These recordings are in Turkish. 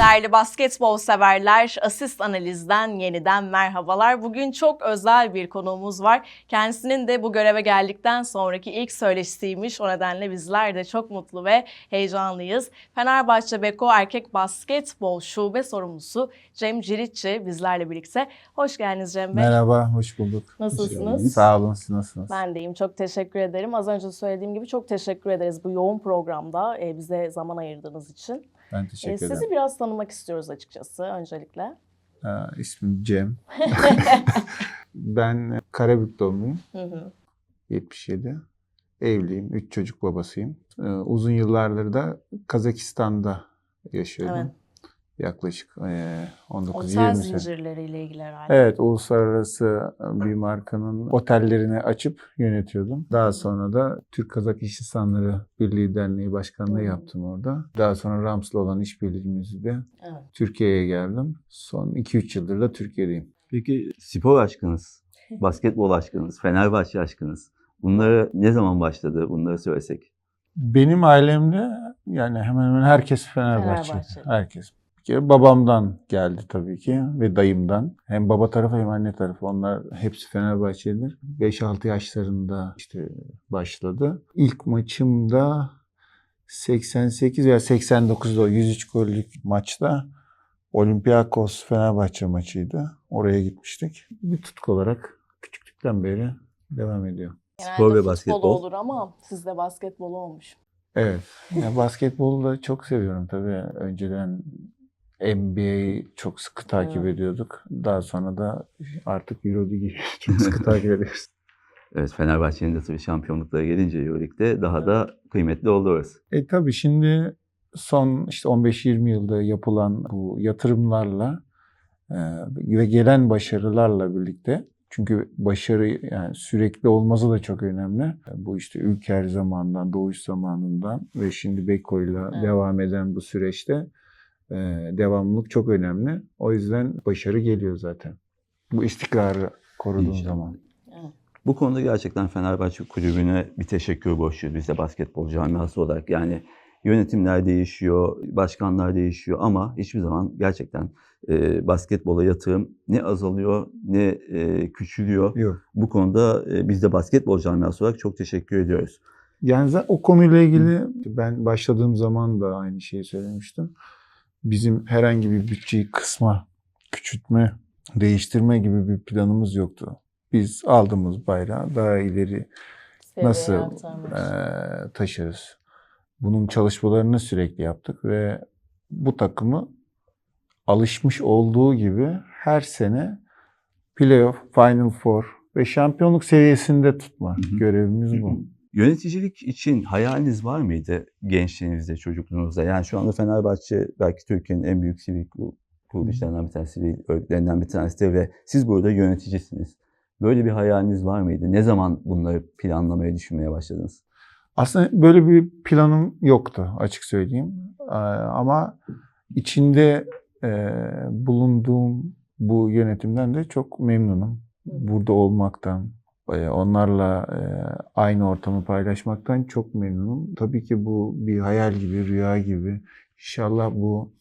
Değerli basketbol severler, asist analizden yeniden merhabalar. Bugün çok özel bir konuğumuz var. Kendisinin de bu göreve geldikten sonraki ilk söyleşisiymiş. O nedenle bizler de çok mutlu ve heyecanlıyız. Fenerbahçe Beko Erkek Basketbol Şube Sorumlusu Cem Ciritçi bizlerle birlikte. Hoş geldiniz Cem Bey. Merhaba, hoş bulduk. Nasılsınız? Sağ olun, siz nasılsınız? Ben deyim. Çok teşekkür ederim. Az önce söylediğim gibi çok teşekkür ederiz bu yoğun programda e, bize zaman ayırdığınız için. Ben E, teşekkür sizi ederim. biraz tanımak istiyoruz açıkçası öncelikle. Ee, ismim Cem. ben Karabük doğumluyum, Hı hı. 77. Evliyim, 3 çocuk babasıyım. Ee, uzun yıllardır da Kazakistan'da yaşıyordum. Evet. Yaklaşık e, Otel 19-20 sene. zincirleriyle ilgili herhalde. Evet, uluslararası bir markanın otellerini açıp yönetiyordum. Daha sonra da Türk-Kazak İş İnsanları Birliği Derneği Başkanlığı Hmm. yaptım orada. Daha sonra Rams'la olan işbirliğimizde Evet. Türkiye'ye geldim. Son 2-3 yıldır da Türkiye'deyim. Peki spor aşkınız, basketbol aşkınız, Fenerbahçe aşkınız bunları ne zaman başladı bunları söylesek? Benim ailemde yani hemen hemen herkes Fenerbahçe. Fenerbahçe. Herkes. Kere babamdan geldi tabii ki ve dayımdan. Hem baba tarafı hem anne tarafı. Onlar hepsi Fenerbahçelidir. 5-6 yaşlarında işte başladı. İlk maçımda 88 veya 89'da o 103 gollük maçta Olympiakos Fenerbahçe maçıydı. Oraya gitmiştik. Bir tutku olarak küçüklükten beri devam ediyor. Genelde Spor ve basketbol. olur ama sizde basketbol olmuş. Evet. Ya basketbolu da çok seviyorum tabii. Önceden NBA'yi çok sıkı takip Evet. ediyorduk. Daha sonra da artık Euroleague'i çok sıkı takip ediyoruz. Evet Fenerbahçe'nin de tabii şampiyonluklara gelince Euroleague'de daha da kıymetli oldu orası. E tabii şimdi son işte 15-20 yılda yapılan bu yatırımlarla e, ve gelen başarılarla birlikte çünkü başarı yani sürekli olması da çok önemli. Bu işte Ülker zamanından, Doğuş zamanından ve şimdi Beko'yla Evet. devam eden bu süreçte e, devamlılık çok önemli. O yüzden başarı geliyor zaten. Bu istikrarı koruduğun İnşallah. zaman. Evet. Bu konuda gerçekten Fenerbahçe kulübüne bir teşekkür borçluyuz biz de basketbol camiası olarak. Yani yönetimler değişiyor, başkanlar değişiyor ama hiçbir zaman gerçekten e, basketbola yatırım ne azalıyor ne e, küçülüyor. Yok. Bu konuda e, biz de basketbol camiası olarak çok teşekkür ediyoruz. Yani o konuyla ilgili ben başladığım zaman da aynı şeyi söylemiştim. Bizim herhangi bir bütçeyi kısma, küçültme, değiştirme gibi bir planımız yoktu. Biz aldığımız bayrağı daha ileri Seviyeye nasıl eee, taşırız? Bunun çalışmalarını sürekli yaptık ve bu takımı alışmış olduğu gibi her sene playoff, final four ve şampiyonluk seviyesinde tutma Hı hı. görevimiz bu. Yöneticilik için hayaliniz var mıydı gençliğinizde, çocukluğunuzda? Yani şu anda Fenerbahçe belki Türkiye'nin en büyük sivil kur- kuruluşlarından bir tanesi, sivil örgütlerinden bir tanesidir ve siz burada yöneticisiniz. Böyle bir hayaliniz var mıydı? Ne zaman bunları planlamaya, düşünmeye başladınız? Aslında böyle bir planım yoktu açık söyleyeyim. Ee, Ama içinde e, bulunduğum bu yönetimden de çok memnunum. Burada olmaktan, onlarla e, aynı ortamı paylaşmaktan çok memnunum. Tabii ki bu bir hayal gibi, rüya gibi. İnşallah bu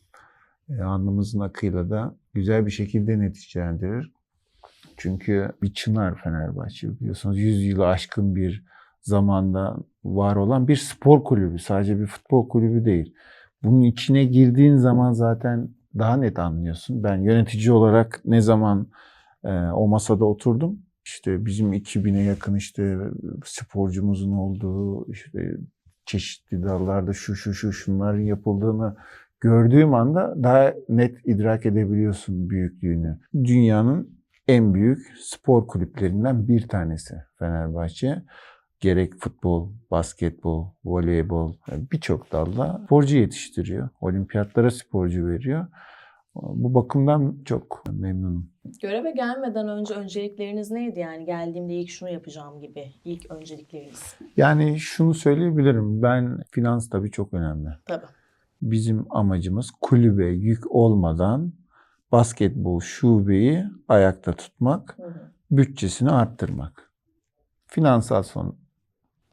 e, alnımızın akıyla da güzel bir şekilde neticelendirir. Çünkü bir çınar Fenerbahçe biliyorsunuz 100 yılı aşkın bir zamanda var olan bir spor kulübü. Sadece bir futbol kulübü değil. Bunun içine girdiğin zaman zaten daha net anlıyorsun. Ben yönetici olarak ne zaman e, o masada oturdum. İşte bizim 2000'e yakın işte sporcumuzun olduğu işte çeşitli dallarda şu şu şu şunların yapıldığını gördüğüm anda daha net idrak edebiliyorsun büyüklüğünü. Dünyanın en büyük spor kulüplerinden bir tanesi Fenerbahçe. Gerek futbol, basketbol, voleybol birçok dalda sporcu yetiştiriyor. Olimpiyatlara sporcu veriyor. Bu bakımdan çok memnunum. Göreve gelmeden önce öncelikleriniz neydi yani? Geldiğimde ilk şunu yapacağım gibi. İlk öncelikleriniz. Yani şunu söyleyebilirim. Ben finans tabii çok önemli. Tabii. Bizim amacımız kulübe yük olmadan basketbol şubeyi ayakta tutmak, Hı hı. bütçesini arttırmak. Finansal son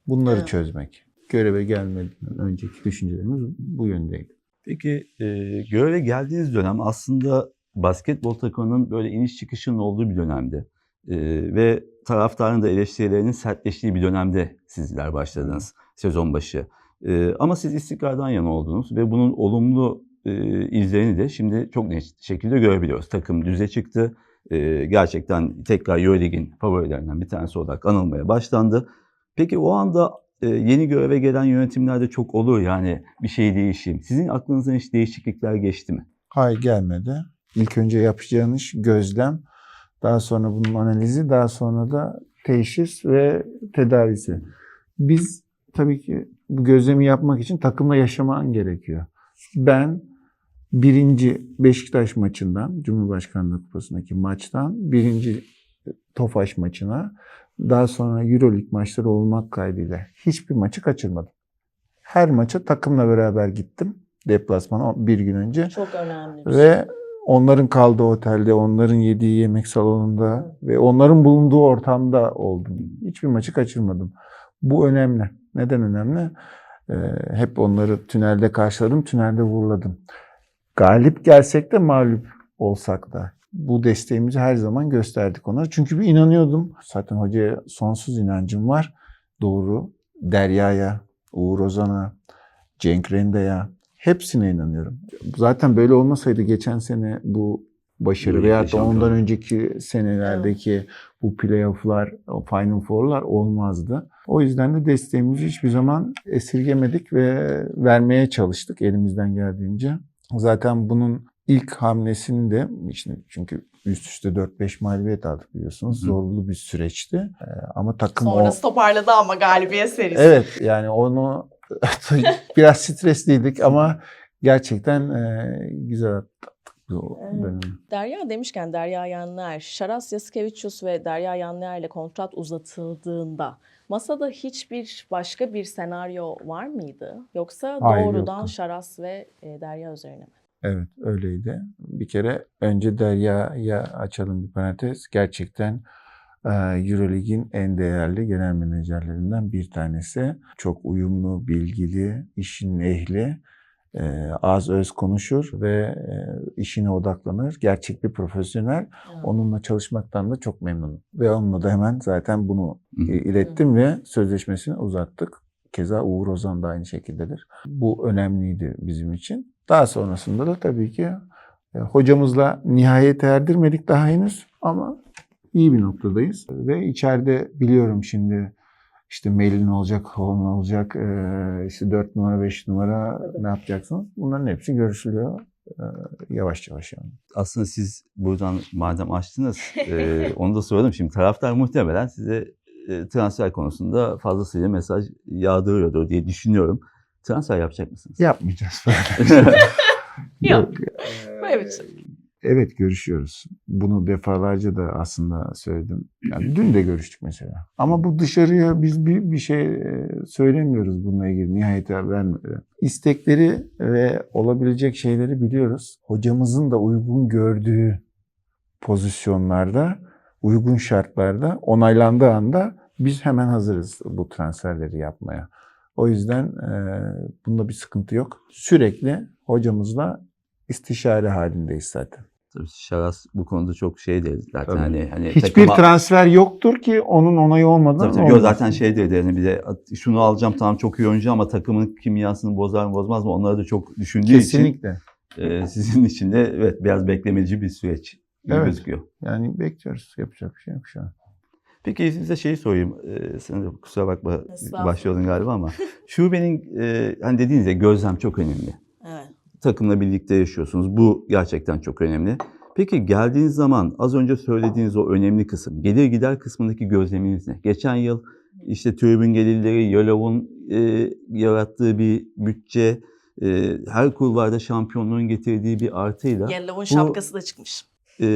bunları Evet. çözmek. Göreve gelmeden önceki düşüncelerimiz bu yöndeydi. Peki e, göreve geldiğiniz dönem aslında basketbol takımının böyle iniş çıkışının olduğu bir dönemdi. E, ve taraftarın da eleştirilerinin sertleştiği bir dönemde sizler başladınız sezon başı. E, ama siz istikrardan yana oldunuz ve bunun olumlu e, izlerini de şimdi çok net şekilde görebiliyoruz. Takım düze çıktı. E, gerçekten tekrar Euroleague'in favorilerinden bir tanesi olarak anılmaya başlandı. Peki o anda yeni göreve gelen yönetimlerde çok olur yani bir şey değişeyim. Sizin aklınızdan hiç değişiklikler geçti mi? Hayır gelmedi. İlk önce yapacağın iş gözlem. Daha sonra bunun analizi, daha sonra da teşhis ve tedavisi. Biz tabii ki bu gözlemi yapmak için takımla yaşaman gerekiyor. Ben birinci Beşiktaş maçından, Cumhurbaşkanlığı Kupası'ndaki maçtan birinci Tofaş maçına, daha sonra Euroleague maçları olmak kaydıyla hiçbir maçı kaçırmadım. Her maça takımla beraber gittim. Deplasmana bir gün önce. Çok önemli bir şey. Ve onların kaldığı otelde, onların yediği yemek salonunda ve onların bulunduğu ortamda oldum. Hiçbir maçı kaçırmadım. Bu önemli. Neden önemli? Ee, hep onları tünelde karşıladım, tünelde vurladım. Galip gelsek de mağlup olsak da bu desteğimizi her zaman gösterdik onlara. Çünkü bir inanıyordum. Zaten hocaya sonsuz inancım var. Doğru. Derya'ya, Uğur Ozan'a, Cenk Renda'ya hepsine inanıyorum. Zaten böyle olmasaydı geçen sene bu başarı veya da ondan önceki senelerdeki bu playoff'lar, Final Four'lar olmazdı. O yüzden de desteğimizi hiçbir zaman esirgemedik ve vermeye çalıştık elimizden geldiğince. Zaten bunun ilk hamlesini de işte çünkü üst üste 4-5 mağlubiyet aldık biliyorsunuz. Hı. Zorlu bir süreçti. Ee, Ama takım o... Sonrası toparladı ama galibiyet serisi. Evet yani onu biraz stresliydik ama gerçekten e, güzel bu dönemi. Derya demişken Derya Yanlıer, Şaras Yaskevicius ve Derya Yanlıer ile kontrat uzatıldığında masada hiçbir başka bir senaryo var mıydı? Yoksa Hayır, doğrudan yoktu. Şaras ve e, Derya üzerine mi? Evet öyleydi. Bir kere önce Derya'ya açalım bir parantez. Gerçekten Euroleague'in en değerli genel menajerlerinden bir tanesi. Çok uyumlu, bilgili, işin ehli, az öz konuşur ve işine odaklanır. Gerçek bir profesyonel. Onunla çalışmaktan da çok memnunum. Ve onunla da hemen zaten bunu ilettim ve sözleşmesini uzattık. Keza Uğur Ozan da aynı şekildedir. Bu önemliydi bizim için. Daha sonrasında da tabii ki e, hocamızla nihayete erdirmedik daha henüz ama iyi bir noktadayız. Ve içeride biliyorum şimdi işte mailin olacak, onun olacak, e, işte 4 numara, 5 numara ne yapacaksınız? Bunların hepsi görüşülüyor e, yavaş yavaş yani. Aslında siz buradan madem açtınız e, onu da soralım. Şimdi taraftar muhtemelen size e, transfer konusunda fazlasıyla mesaj yağdırıyordur diye düşünüyorum. Transfer yapacak mısınız? Yapmayacağız. Yok. Ee, şey. Evet görüşüyoruz. Bunu defalarca da aslında söyledim. Yani dün de görüştük mesela. Ama bu dışarıya biz bir, bir şey e, söylemiyoruz bununla ilgili nihayete vermeden. İstekleri ve olabilecek şeyleri biliyoruz. Hocamızın da uygun gördüğü pozisyonlarda, uygun şartlarda onaylandığı anda biz hemen hazırız bu transferleri yapmaya. O yüzden e, bunda bir sıkıntı yok. Sürekli hocamızla istişare halindeyiz zaten. Tabii Şaras bu konuda çok şey değil zaten Tabii. hani hani Hiçbir takıma- transfer yoktur ki onun onayı olmadan. Tabii tabii. Yo, olmaz. zaten şey dedi hani bir de şunu alacağım tamam çok iyi oyuncu ama takımın kimyasını bozar mı bozmaz mı onları da çok düşündüğü için Kesinlikle. e, sizin için de evet biraz beklemeci bir süreç gibi Evet. gözüküyor. Yani bekliyoruz. Yapacak bir şey yok şu an. Peki size şeyi sorayım. Ee, sen kusura bakma başlıyordun galiba ama. Şubenin e, hani dediğiniz gibi gözlem çok önemli. Evet. Takımla birlikte yaşıyorsunuz. Bu gerçekten çok önemli. Peki geldiğiniz zaman az önce söylediğiniz o önemli kısım, gelir gider kısmındaki gözleminiz ne? Geçen yıl işte tribün gelirleri, Yolov'un e, yarattığı bir bütçe, e, her kulvarda şampiyonluğun getirdiği bir artıyla Yellow'un Bu- şapkası da çıkmış. e,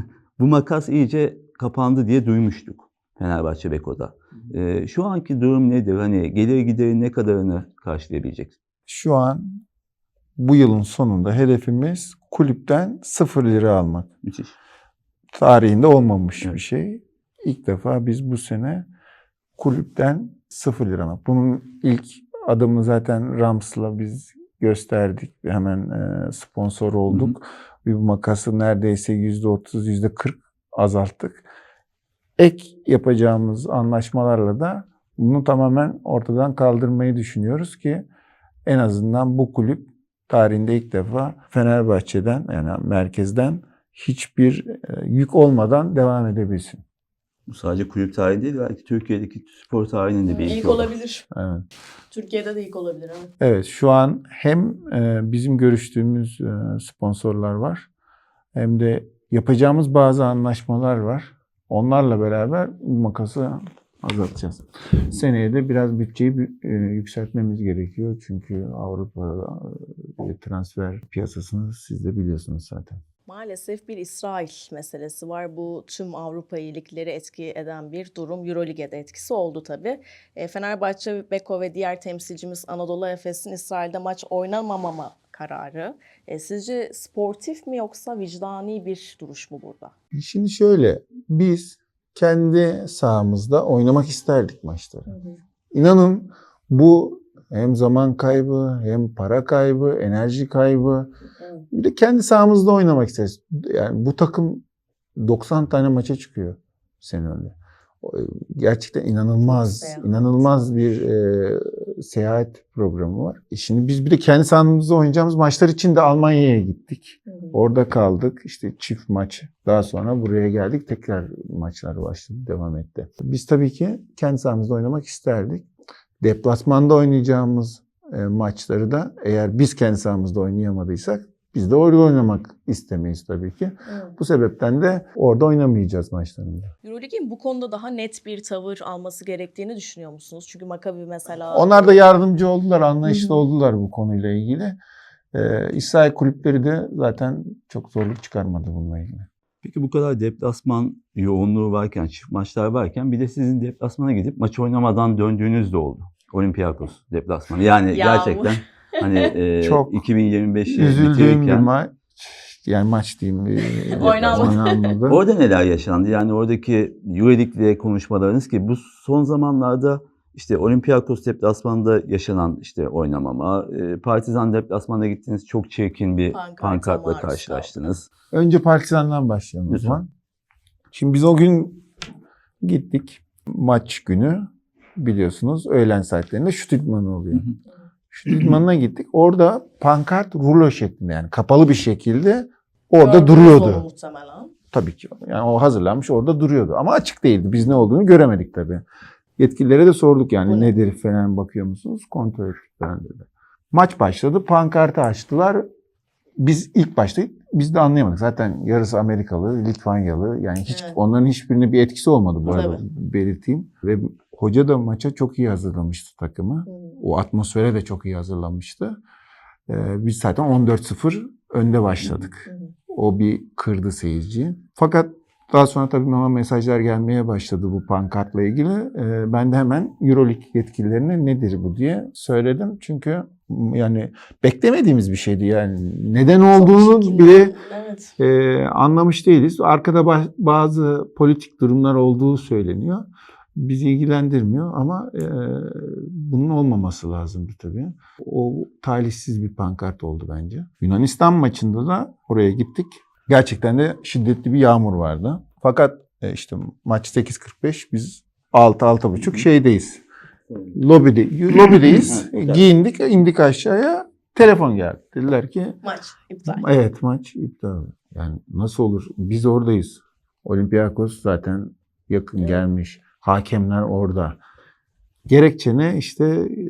bu makas iyice kapandı diye duymuştuk Fenerbahçe Beko'da. E, şu anki durum nedir? Hani gelir gideri ne kadarını karşılayabilecek? Şu an bu yılın sonunda hedefimiz kulüpten sıfır lira almak. Müthiş. Tarihinde olmamış Evet. bir şey. İlk defa biz bu sene kulüpten sıfır lira almak. Bunun ilk adımı zaten Rams'la biz gösterdik. Hemen e, sponsor olduk. Bir makası neredeyse %30, %40 azalttık. Ek yapacağımız anlaşmalarla da bunu tamamen ortadan kaldırmayı düşünüyoruz ki en azından bu kulüp tarihinde ilk defa Fenerbahçe'den yani merkezden hiçbir e, yük olmadan devam edebilsin. Bu sadece kulüp tarihi değil belki Türkiye'deki spor tarihinin de bir İlk olabilir. Evet. Türkiye'de de ilk olabilir. Evet. Evet şu an hem e, bizim görüştüğümüz e, sponsorlar var hem de yapacağımız bazı anlaşmalar var. Onlarla beraber makası azaltacağız. Seneye de biraz bütçeyi e, yükseltmemiz gerekiyor. Çünkü Avrupa e, transfer piyasasını siz de biliyorsunuz zaten. Maalesef bir İsrail meselesi var. Bu tüm Avrupa iyilikleri etki eden bir durum. Eurolig'e de etkisi oldu tabii. E, Fenerbahçe, Beko ve diğer temsilcimiz Anadolu Efes'in İsrail'de maç oynamamama kararı. E, sizce sportif mi yoksa vicdani bir duruş mu burada? Şimdi şöyle biz kendi sahamızda oynamak isterdik maçları. İnanın bu hem zaman kaybı, hem para kaybı, enerji kaybı. Bir de kendi sahamızda oynamak isteriz. Yani bu takım 90 tane maça çıkıyor sene önce. E, Gerçekten inanılmaz, Seyahat. inanılmaz bir e, seyahat programı var. E şimdi biz bir de kendi sahamızda oynayacağımız maçlar için de Almanya'ya gittik. Orada kaldık. İşte çift maç. Daha sonra buraya geldik. Tekrar maçlar başladı. Devam etti. Biz tabii ki kendi sahamızda oynamak isterdik. Deplasmanda oynayacağımız e, maçları da eğer biz kendi sahamızda oynayamadıysak biz de orada oynamak istemeyiz tabii ki. Bu sebepten de orada oynamayacağız maçlarımızı. Eurolig'in bu konuda daha net bir tavır alması gerektiğini düşünüyor musunuz? Çünkü Maccabi mesela... Onlar da yardımcı oldular, anlayışlı oldular bu konuyla ilgili. Ee, İsrail kulüpleri de zaten çok zorluk çıkarmadı bununla ilgili. Peki bu kadar deplasman yoğunluğu varken, çift maçlar varken bir de sizin deplasmana gidip maç oynamadan döndüğünüz de oldu. Olympiakos deplasmanı. Yani Yağmur. gerçekten hani e, Çok 2025'i Üzüldüğüm bir maç. Yani maç diyeyim. e, Oynanmadı. oynanmadı. Orada neler yaşandı? Yani oradaki Euroleague'le konuşmalarınız ki bu son zamanlarda işte Olympiakos deplasmanında yaşanan işte oynamama, e, Partizan deplasmanına gittiniz çok çirkin bir Pankarta pankartla karşılaştınız. Önce Partizan'dan başlayalım o Lütfen. zaman. Şimdi biz o gün gittik. Maç günü biliyorsunuz öğlen saatlerinde şut idmanı oluyor. Hı hı. Şut idmanına gittik. Orada pankart rulo şeklinde yani kapalı bir şekilde orada Gördünüz duruyordu. muhtemelen. Tabii ki. Yani o hazırlanmış orada duruyordu. Ama açık değildi. Biz ne olduğunu göremedik tabii. Yetkililere de sorduk yani ne? nedir falan bakıyor musunuz? Kontrol ettik falan dedi. Maç başladı. Pankartı açtılar. Biz ilk başta biz de anlayamadık. Zaten yarısı Amerikalı, Litvanyalı. Yani hiç Evet. onların hiçbirine bir etkisi olmadı bu arada Tabii. belirteyim. Ve hoca da maça çok iyi hazırlamıştı takımı. O atmosfere de çok iyi hazırlanmıştı. Ee, biz zaten 14-0 önde başladık. O bir kırdı seyirciyi. Fakat daha sonra tabii bana mesajlar gelmeye başladı bu pankartla ilgili. Ee, ben de hemen Euroleague yetkililerine nedir bu diye söyledim. Çünkü yani beklemediğimiz bir şeydi yani. Neden olduğunu bile Evet. e, anlamış değiliz. Arkada ba- bazı politik durumlar olduğu söyleniyor. Bizi ilgilendirmiyor ama e, bunun olmaması lazımdı tabii. O talihsiz bir pankart oldu bence. Yunanistan maçında da oraya gittik. Gerçekten de şiddetli bir yağmur vardı. Fakat e, işte maç 8.45 biz 6-6.30 şeydeyiz. Lobide, lobideyiz. Giyindik, indik aşağıya. Telefon geldi. Dediler ki Maç iptal. Evet maç iptal. Yani nasıl olur? Biz oradayız. Olympiakos zaten yakın Evet. gelmiş. Hakemler orada. Gerekçe ne? İşte e,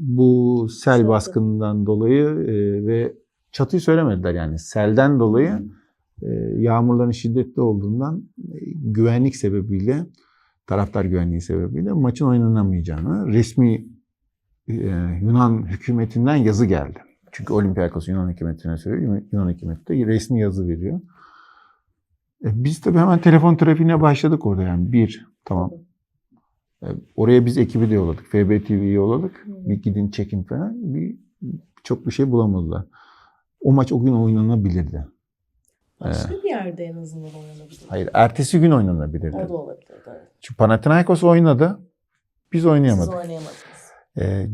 bu sel baskınından dolayı e, ve çatıyı söylemediler yani. Selden dolayı e, yağmurların şiddetli olduğundan güvenlik sebebiyle taraftar güvenliği sebebiyle maçın oynanamayacağını resmi Yunan hükümetinden yazı geldi. Çünkü Olympiakos Yunan hükümetine söylüyor. Yunan hükümeti de resmi yazı veriyor. E, biz tabii hemen telefon trafiğine başladık orada yani. Bir, tamam. E, oraya biz ekibi de yolladık. FB TV'yi yolladık. Bir gidin çekin falan. Bir, çok bir şey bulamadılar. O maç o gün oynanabilirdi. Başka bir yerde en azından oynanabilir. Hayır, ertesi gün oynanabilirdi. O da olabilir. Evet. Çünkü Panathinaikos oynadı. Biz Siz oynayamadık. oynayamadınız. Ee,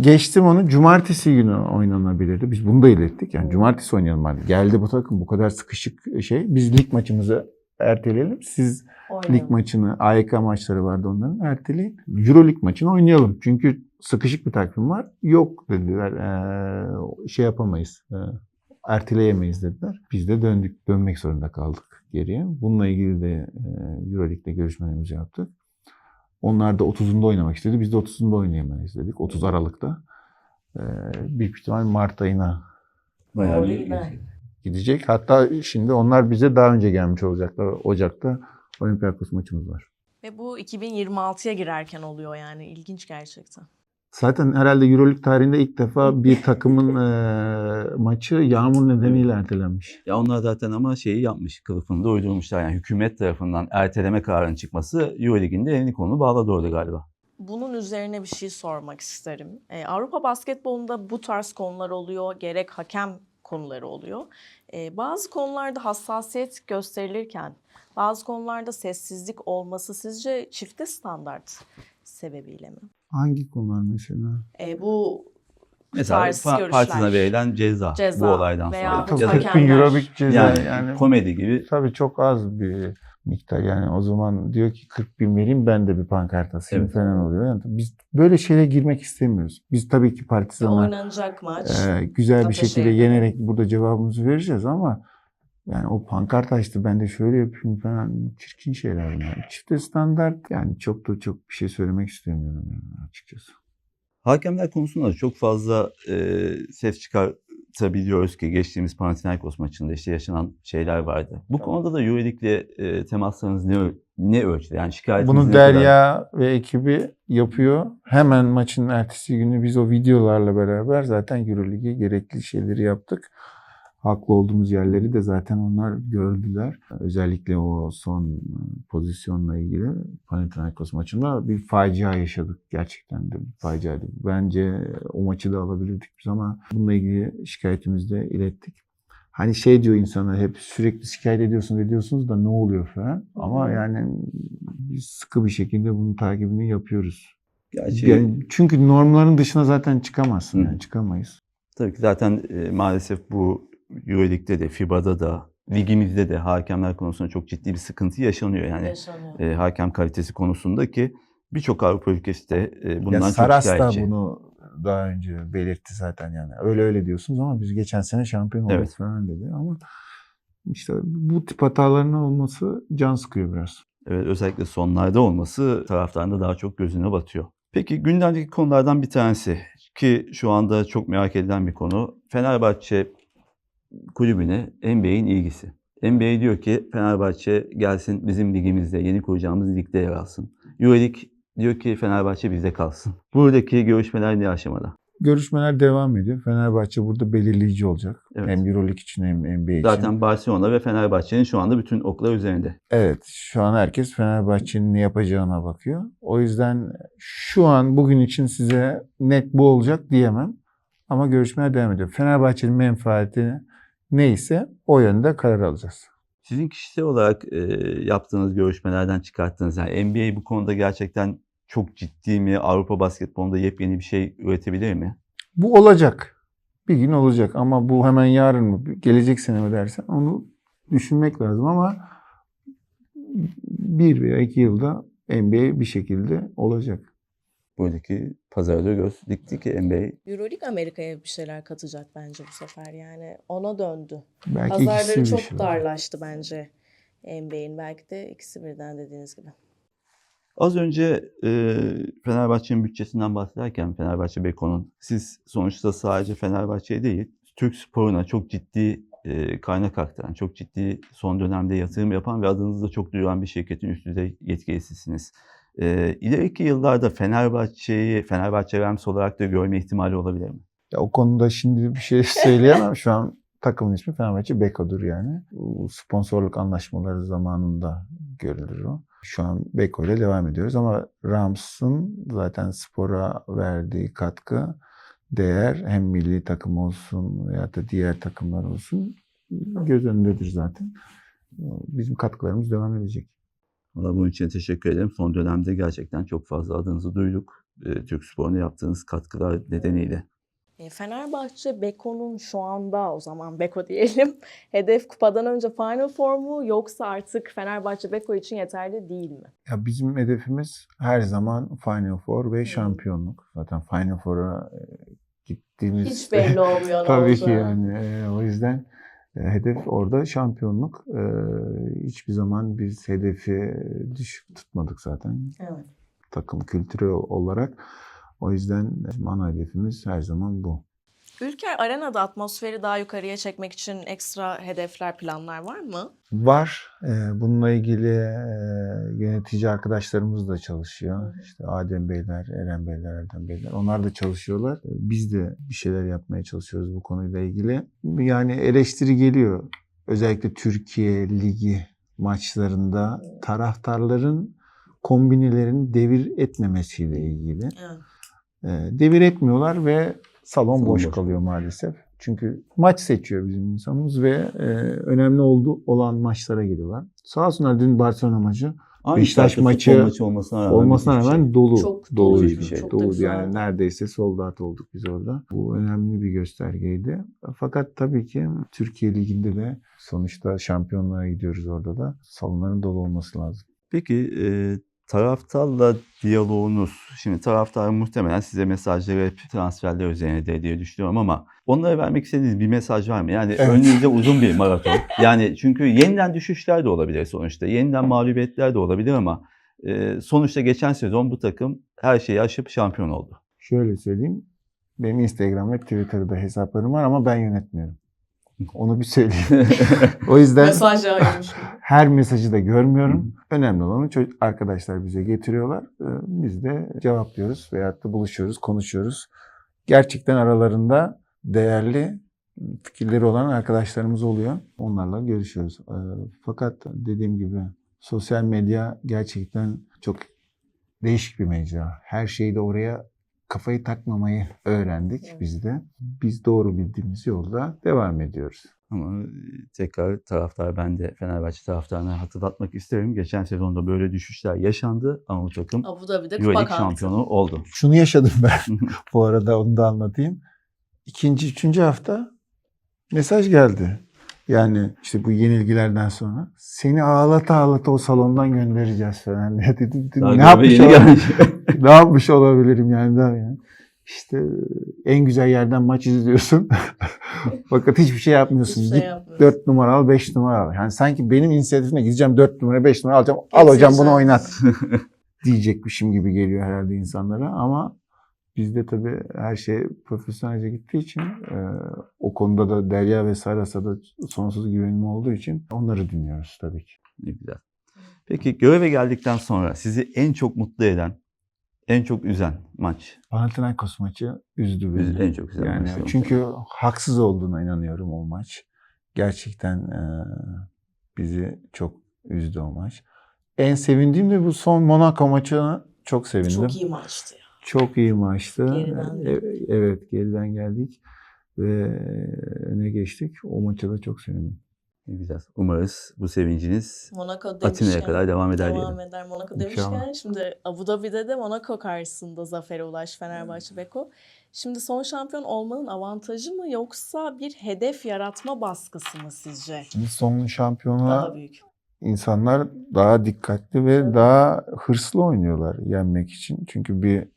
Geçtim onu cumartesi günü oynanabilirdi. Biz bunu da ilettik. Yani cumartesi oynayalım hadi. Geldi bu takım bu kadar sıkışık şey. Biz lig maçımızı erteleyelim. Siz lig maçını, AYK maçları vardı onların. Erteleyin. Euro lig maçını oynayalım. Çünkü sıkışık bir takvim var. Yok dediler. Ee, şey yapamayız. Ee, erteleyemeyiz dediler. Biz de döndük, dönmek zorunda kaldık geriye. Bununla ilgili de e, Euro Lig'de görüşmelerimizi yaptık. Onlar da 30'unda oynamak istedi. Biz de 30'unda oynayamayız dedik. 30 Aralık'ta. Ee, büyük ihtimal Mart ayına Bayağı bir. Gidecek. Hatta şimdi onlar bize daha önce gelmiş olacaklar. Ocak'ta Olympiakos maçımız var. Ve bu 2026'ya girerken oluyor yani. İlginç gerçekten. Zaten herhalde Euroleague tarihinde ilk defa bir takımın e, maçı yağmur nedeniyle ertelenmiş. Ya onlar zaten ama şeyi yapmış, kılıfını da uydurmuşlar. Yani hükümet tarafından erteleme kararının çıkması Euroleague'in de elini kolunu bağladı orada galiba. Bunun üzerine bir şey sormak isterim. Ee, Avrupa basketbolunda bu tarz konular oluyor. Gerek hakem konuları oluyor. Ee, bazı konularda hassasiyet gösterilirken bazı konularda sessizlik olması sizce çifte standart sebebiyle mi? Hangi konular mesela? Ee, bu Mesela pa- görüşler. partine verilen ceza, Ceza bu olaydan veya sonra. bu Ya da- hakem- 40 bin euro bir ceza yani, yani. komedi gibi Tabii çok az bir miktar. Yani o zaman diyor ki 40 bin vereyim ben de bir pankart asayım Evet. falan oluyor. Yani biz böyle şeylere girmek istemiyoruz. Biz tabii ki partizanlar oynanacak maç. e, güzel bir Ataşehir'de. şekilde yenerek burada cevabımızı vereceğiz ama yani o pankart açtı ben de şöyle yapayım falan çirkin şeyler yani. Çifte standart yani çok da çok bir şey söylemek istemiyorum yani açıkçası. Hakemler konusunda da çok fazla e, ses çıkartabiliyoruz ki geçtiğimiz Panathinaikos maçında işte yaşanan şeyler vardı. Bu konuda da Euroleague'le e, temaslarınız ne, ne ölçüde? Yani şikayetiniz Bunu ne kadar- Derya ve ekibi yapıyor. Hemen maçın ertesi günü biz o videolarla beraber zaten Euroleague'e gerekli şeyleri yaptık. Haklı olduğumuz yerleri de zaten onlar gördüler. Özellikle o son e, pozisyonla ilgili Panathinaikos maçında bir facia yaşadık. Gerçekten de bir faciaydı. Bence o maçı da alabilirdik biz ama bununla ilgili şikayetimizi de ilettik. Hani şey diyor insanlar hep sürekli şikayet ediyorsunuz ediyorsunuz da ne oluyor falan. Ama yani biz sıkı bir şekilde bunun takibini yapıyoruz. Gerçi Yani çünkü normların dışına zaten çıkamazsın yani çıkamayız. tabii ki zaten e, maalesef bu Euroleague'de de FIBA'da da ligimizde de hakemler konusunda çok ciddi bir sıkıntı yaşanıyor. Yani Yaşanıyor. e, hakem kalitesi konusunda ki birçok Avrupa ülkesi de e, bundan ya çok Saras da şikayetçi. bunu daha önce belirtti zaten yani. Öyle öyle diyorsunuz ama biz geçen sene şampiyon olduk Evet. falan dedi ama işte bu tip hataların olması can sıkıyor biraz. Evet, özellikle sonlarda olması taraftarın da daha çok gözüne batıyor. Peki gündemdeki konulardan bir tanesi ki şu anda çok merak edilen bir konu. Fenerbahçe kulübüne NBA'in ilgisi. NBA diyor ki Fenerbahçe gelsin bizim ligimizde, yeni kuracağımız ligde yer alsın. Euroleague diyor ki Fenerbahçe bizde kalsın. Buradaki görüşmeler ne aşamada? Görüşmeler devam ediyor. Fenerbahçe burada belirleyici olacak. Evet. Hem Euroleague için hem NBA için. Zaten Barcelona ve Fenerbahçe'nin şu anda bütün oklar üzerinde. Evet, şu an herkes Fenerbahçe'nin ne yapacağına bakıyor. O yüzden şu an bugün için size net bu olacak diyemem. Ama görüşmeler devam ediyor. Fenerbahçe'nin menfaati neyse o yönde karar alacağız. Sizin kişisel olarak e, yaptığınız görüşmelerden çıkarttığınız yani NBA bu konuda gerçekten çok ciddi mi? Avrupa basketbolunda yepyeni bir şey üretebilir mi? Bu olacak. Bir gün olacak ama bu hemen yarın mı, gelecek sene mi dersen onu düşünmek lazım ama bir veya iki yılda NBA bir şekilde olacak. Buradaki pazarda göz dikti ki NBA Euroleague Amerika'ya bir şeyler katacak bence bu sefer yani ona döndü. Belki Pazarları çok şey darlaştı bence NBA'in belki de ikisi birden dediğiniz gibi. Az önce e, Fenerbahçe'nin bütçesinden bahsederken Fenerbahçe Beko'nun siz sonuçta sadece Fenerbahçe'ye değil Türk sporuna çok ciddi e, kaynak aktaran, çok ciddi son dönemde yatırım yapan ve adınızı da çok duyuran bir şirketin üst düzey yetkilisisiniz. E, ileriki yıllarda Fenerbahçe'yi Fenerbahçe Rams olarak da görme ihtimali olabilir mi? Ya o konuda şimdi bir şey söyleyemem. Şu an takımın ismi Fenerbahçe Beko'dur yani. Sponsorluk anlaşmaları zamanında görülür o. Şu an Beko ile devam ediyoruz ama Rams'ın zaten spora verdiği katkı değer hem milli takım olsun veya da diğer takımlar olsun göz önündedir zaten. Bizim katkılarımız devam edecek. Valla bunun için teşekkür ederim. Son dönemde gerçekten çok fazla adınızı duyduk. e, Türk sporuna yaptığınız katkılar nedeniyle. E, Fenerbahçe Beko'nun şu anda o zaman Beko diyelim. Hedef kupadan önce Final Four mu yoksa artık Fenerbahçe Beko için yeterli değil mi? Ya bizim hedefimiz her zaman Final Four ve şampiyonluk. Zaten Final Four'a gittiğimiz Hiç belli olmuyor Tabii ki yani o yüzden hedef orada şampiyonluk. E, hiçbir zaman biz hedefi düşük tutmadık zaten Evet. takım kültürü olarak. O yüzden ana hedefimiz her zaman bu. Ülker Arena'da atmosferi daha yukarıya çekmek için ekstra hedefler, planlar var mı? Var. E, bununla ilgili e, yönetici arkadaşlarımız da çalışıyor. İşte Adem Beyler, Eren Beyler, Erdem Beyler. Onlar da çalışıyorlar. E, Biz de bir şeyler yapmaya çalışıyoruz bu konuyla ilgili. Yani eleştiri geliyor. Özellikle Türkiye Ligi maçlarında taraftarların kombinelerini devir etmemesiyle ilgili. Evet. E, devir etmiyorlar ve salon Salon boş boş. kalıyor maalesef. Çünkü maç seçiyor bizim insanımız ve e, önemli oldu olan maçlara geliyorlar. Sağ olsunlar dün Barcelona maçı Aynı Beşiktaş maçı maçı olmasına rağmen olmasına bir rağmen şey. dolu. Çok çok da doluydu güzeldi. yani neredeyse soldat olduk biz orada. Bu önemli bir göstergeydi. Fakat tabii ki Türkiye Ligi'nde de sonuçta şampiyonluğa gidiyoruz orada da. Salonların dolu olması lazım. Peki e, taraftarla diyaloğunuz, şimdi taraftar muhtemelen size mesajları hep transferler üzerine de diye düşünüyorum ama onlara vermek istediğiniz bir mesaj var mı? Yani Evet. önünüzde uzun bir maraton. Yani çünkü yeniden düşüşler de olabilir sonuçta. Yeniden mağlubiyetler de olabilir ama e, sonuçta geçen sezon bu takım her şeyi aşıp şampiyon oldu. Şöyle söyleyeyim. Benim Instagram ve Twitter'da hesaplarım var ama ben yönetmiyorum. Onu bir söyleyeyim. o yüzden Mesaj her mesajı da görmüyorum. Önemli olanı arkadaşlar bize getiriyorlar. Ee, Biz de cevaplıyoruz veyahut da buluşuyoruz, konuşuyoruz. Gerçekten aralarında değerli fikirleri olan arkadaşlarımız oluyor. Onlarla görüşüyoruz. Ee, Fakat dediğim gibi sosyal medya gerçekten çok değişik bir mecra. Her şeyi de oraya kafayı takmamayı öğrendik Evet. biz de. Biz doğru bildiğimiz yolda devam ediyoruz. Ama e, tekrar taraftar ben de Fenerbahçe taraftarına hatırlatmak isterim. Geçen sezonda böyle düşüşler yaşandı ama bu takım Abu Dhabi'de Euroleague şampiyonu oldu. Şunu yaşadım ben. Bu arada onu da anlatayım. İkinci, üçüncü hafta mesaj geldi. Yani işte bu yenilgilerden sonra seni ağlata ağlata o salondan göndereceğiz falan. Ne ne yapmış, gelmiş. ne yapmış olabilirim yani, daha yani. İşte en güzel yerden maç izliyorsun. Fakat hiçbir şey yapmıyorsun. Hiçbir şey Git yapmıyorsun. 4 numara al, 5 numara al. Yani sanki benim inisiyatifime gideceğim 4 numara, 5 numara alacağım. Al hocam bunu oynat diyecekmişim gibi geliyor herhalde insanlara ama bizde tabii her şey profesyonelce gittiği için e, o konuda da Derya ve Saras'a da sonsuz güvenim olduğu için onları dinliyoruz tabii ki. Ne güzel. Peki göreve geldikten sonra sizi en çok mutlu eden, en çok üzen maç? Panathinaikos maçı üzdü beni. Üz- En çok üzen Yani maç. çünkü haksız olduğuna inanıyorum o maç. Gerçekten e, bizi çok üzdü o maç. En sevindiğim de bu son Monaco maçına çok sevindim. Çok iyi maçtı ya. Çok iyi maçtı. Geriden E- Evet, geriden geldik ve öne geçtik. O maça da çok sevindim. Ne güzel. Umarız bu sevinciniz Monaco demişken, Atina'ya kadar devam eder devam diyelim. eder. Monaco İnşallah. demişken şimdi Abu Dhabi'de de Monaco karşısında zafere ulaş Fenerbahçe Beko. Şimdi son şampiyon olmanın avantajı mı yoksa bir hedef yaratma baskısı mı sizce? Şimdi son şampiyona Daha büyük. insanlar daha dikkatli ve daha hırslı oynuyorlar yenmek için. Çünkü bir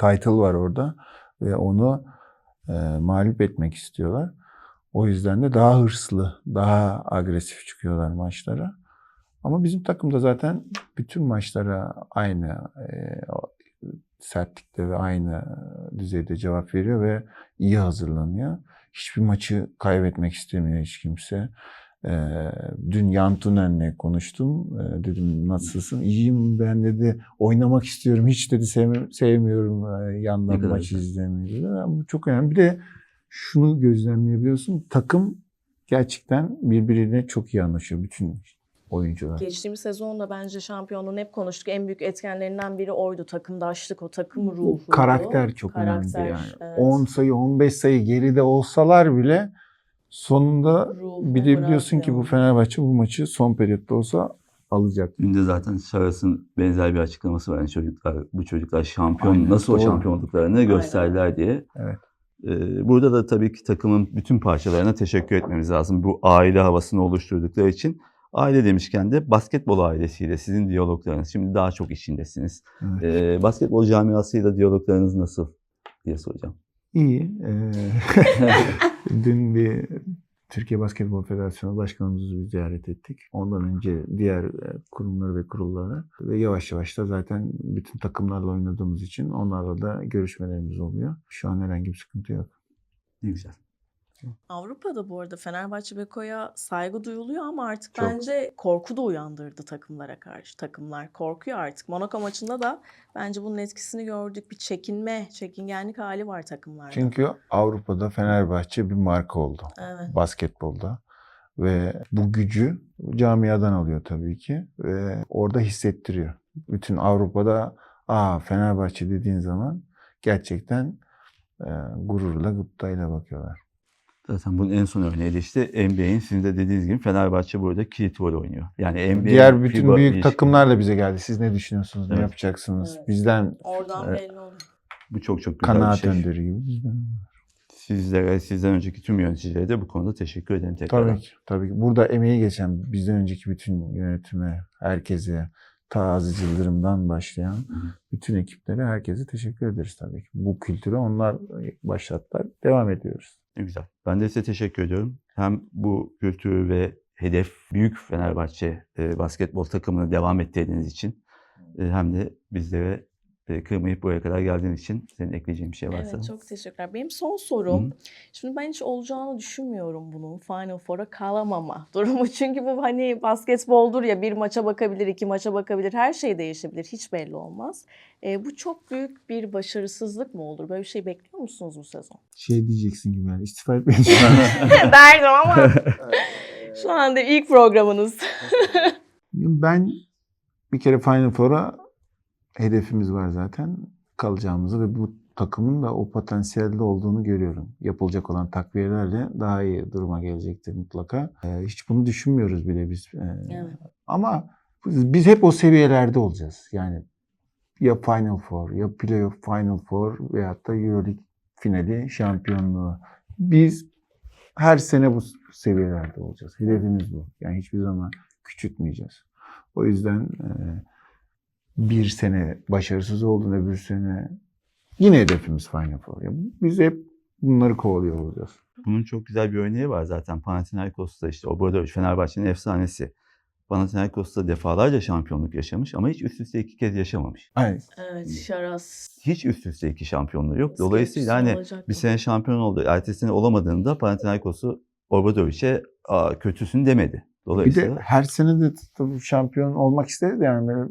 title var orada ve onu e, mağlup etmek istiyorlar. O yüzden de daha hırslı, daha agresif çıkıyorlar maçlara. Ama bizim takım da zaten bütün maçlara aynı e, sertlikte ve aynı düzeyde cevap veriyor ve iyi hazırlanıyor. Hiçbir maçı kaybetmek istemiyor hiç kimse. Ee, dün Yantunen'le konuştum. Dedim nasılsın? İyiyim ben dedi. Oynamak istiyorum. Hiç dedi sevmi- sevmiyorum e, yandan maç izlemeyi. dedi. Bu çok önemli. Bir de şunu gözlemleyebiliyorsun. Takım gerçekten birbiriyle çok iyi anlaşıyor. Bütün oyuncular. Geçtiğimiz sezonda bence şampiyonluğun hep konuştuk. En büyük etkenlerinden biri oydu. Takımdaşlık, o takım ruhu. Karakter çok Karakter, önemli yani. evet. 10 sayı 15 sayı geride olsalar bile sonunda Ruhu bir de biliyorsun ki bu. Fenerbahçe bu maçı son periyotta olsa alacak. Dün de zaten Şaras'ın benzer bir açıklaması var. Yani çocuklar, bu çocuklar şampiyon, Aynen, nasıl o doğru. şampiyon olduklarını gösterdiler diye. Evet. Ee, burada da tabii ki takımın bütün parçalarına teşekkür etmemiz lazım. Bu aile havasını oluşturdukları için. Aile demişken de basketbol ailesiyle sizin diyaloglarınız. Şimdi daha çok içindesiniz. Evet. Ee, basketbol camiasıyla diyaloglarınız nasıl diye soracağım. İyi. Ee, dün bir Türkiye Basketbol Federasyonu Başkanımızı bir ziyaret ettik. Ondan önce diğer e, kurumları ve kurulları ve yavaş yavaş da zaten bütün takımlarla oynadığımız için onlarla da görüşmelerimiz oluyor. Şu an herhangi bir sıkıntı yok. Ne güzel. Avrupa'da bu arada Fenerbahçe Beko'ya saygı duyuluyor ama artık Çok. bence korku da uyandırdı takımlara karşı. Takımlar korkuyor artık. Monaco maçında da bence bunun etkisini gördük. Bir çekinme, çekingenlik hali var takımlarda. Çünkü Avrupa'da Fenerbahçe bir marka oldu. Evet. basketbolda ve bu gücü camiadan alıyor tabii ki ve orada hissettiriyor. Bütün Avrupa'da aa Fenerbahçe dediğin zaman gerçekten e, gururla, gıptayla bakıyorlar. Zaten bunun en son örneği de işte NBA'in sizin de dediğiniz gibi Fenerbahçe burada kilit rol oynuyor. Yani NBA, Diğer bütün FIBA büyük takımlar da bize geldi. Siz ne düşünüyorsunuz, ne Evet. yapacaksınız? Evet. Bizden Oradan Evet. belli oluyor. Bu çok çok güzel kanaat bir şey. önderi gibi. Bizden. Sizlere, sizden önceki tüm yöneticilere de bu konuda teşekkür ederim tekrar. Tabii ki, tabii ki. Burada emeği geçen bizden önceki bütün yönetime, herkese, ta Aziz Yıldırım'dan başlayan bütün ekiplere herkese teşekkür ederiz tabii ki. Bu kültürü onlar başlattılar. Devam ediyoruz. Ne güzel. Ben de size teşekkür ediyorum. Hem bu kültürü ve hedef büyük Fenerbahçe basketbol takımını devam ettirdiğiniz için hem de bizlere kırmayıp buraya kadar geldiğiniz için senin ekleyeceğin bir şey varsa. Evet çok teşekkürler. Benim son sorum. Hı. Şimdi ben hiç olacağını düşünmüyorum bunun Final Four'a kalamama durumu. Çünkü bu hani basketboldur ya bir maça bakabilir, iki maça bakabilir. Her şey değişebilir. Hiç belli olmaz. E, bu çok büyük bir başarısızlık mı olur? Böyle bir şey bekliyor musunuz bu sezon? Şey diyeceksin gibi yani istifa etmeyin. Derdim ama şu anda ilk programınız. ben bir kere Final Four'a hedefimiz var zaten. Kalacağımızı ve bu takımın da o potansiyelde olduğunu görüyorum. Yapılacak olan takviyelerle daha iyi duruma gelecektir mutlaka. Ee, hiç bunu düşünmüyoruz bile biz. Ee, Evet. Ama biz hep o seviyelerde olacağız. Yani ya Final Four, ya Playoff Final Four veyahut da Euroleague finali şampiyonluğu. Biz her sene bu seviyelerde olacağız. Hedefimiz bu. Yani hiçbir zaman küçültmeyeceğiz. O yüzden e, bir sene başarısız olduğunda öbür sene yine hedefimiz Final Four. Yani biz hep bunları kovalıyor olacağız. Bunun çok güzel bir örneği var zaten. Panathinaikos'ta işte o burada Fenerbahçe'nin efsanesi. Panathinaikos'ta defalarca şampiyonluk yaşamış ama hiç üst üste iki kez yaşamamış. Aynen. Evet Şaras. Hiç üst üste iki şampiyonluğu yok. Dolayısıyla hani olacak bir mı? sene şampiyon oldu. Ertesi sene olamadığında Panathinaikos'u Obradovic'e "Aa, kötüsün demedi. Bir Dolayısıyla de her sene de tabii şampiyon olmak isteriz de yani böyle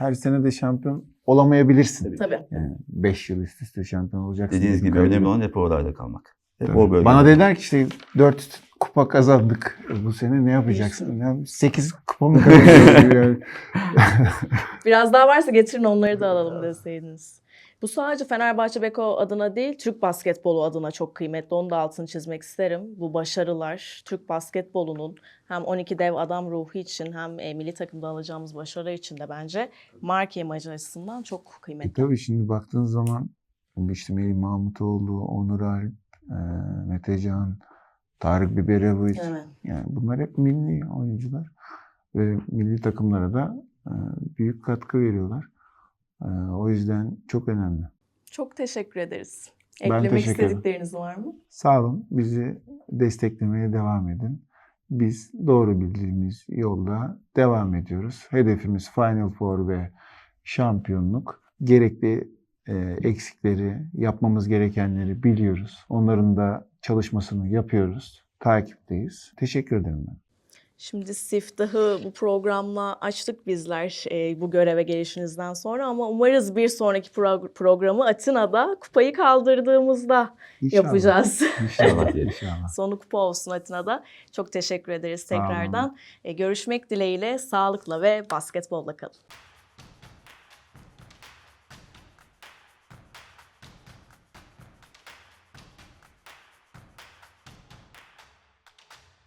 her sene de şampiyon olamayabilirsin. Tabii. Yani 5 yıl üst üste şampiyon olacaksın. dediğiniz gibi önemli olan hep oralarda kalmak. Hep Tabii. o bölgede. Bana dediler ki işte 4 kupa kazandık. Bu sene ne yapacaksın? Yani 8 kupa mı kazanıyoruz? yani? Biraz daha varsa getirin onları da alalım deseydiniz. Bu sadece Fenerbahçe Beko adına değil, Türk basketbolu adına çok kıymetli. Onu da altını çizmek isterim. Bu başarılar Türk basketbolunun hem 12 dev adam ruhu için hem e, milli takımda alacağımız başarı için de bence marka imajı açısından çok E kıymetli. tabii şimdi baktığın zaman işte Melih Mahmutoğlu, Onur Alp, e, Mete Can, Tarık Biberovic. Evet. Yani bunlar hep milli oyuncular. Ve milli takımlara da e, büyük katkı veriyorlar. E, o yüzden çok önemli. Çok teşekkür ederiz. Ben Eklemek teşekkür ederim. istedikleriniz var mı? Sağ olun. Bizi desteklemeye devam edin. Biz doğru bildiğimiz yolda devam ediyoruz. Hedefimiz Final Four ve şampiyonluk. Gerekli e, eksikleri, yapmamız gerekenleri biliyoruz. Onların da çalışmasını yapıyoruz. Takipteyiz. Teşekkür ederim ben. Şimdi siftahı bu programla açtık bizler e, bu göreve gelişinizden sonra ama umarız bir sonraki pro- programı Atina'da kupayı kaldırdığımızda İnşallah. yapacağız. İnşallah. İnşallah. Sonu kupa olsun Atina'da. Çok teşekkür ederiz tekrardan. E, görüşmek dileğiyle sağlıkla ve basketbolla kalın.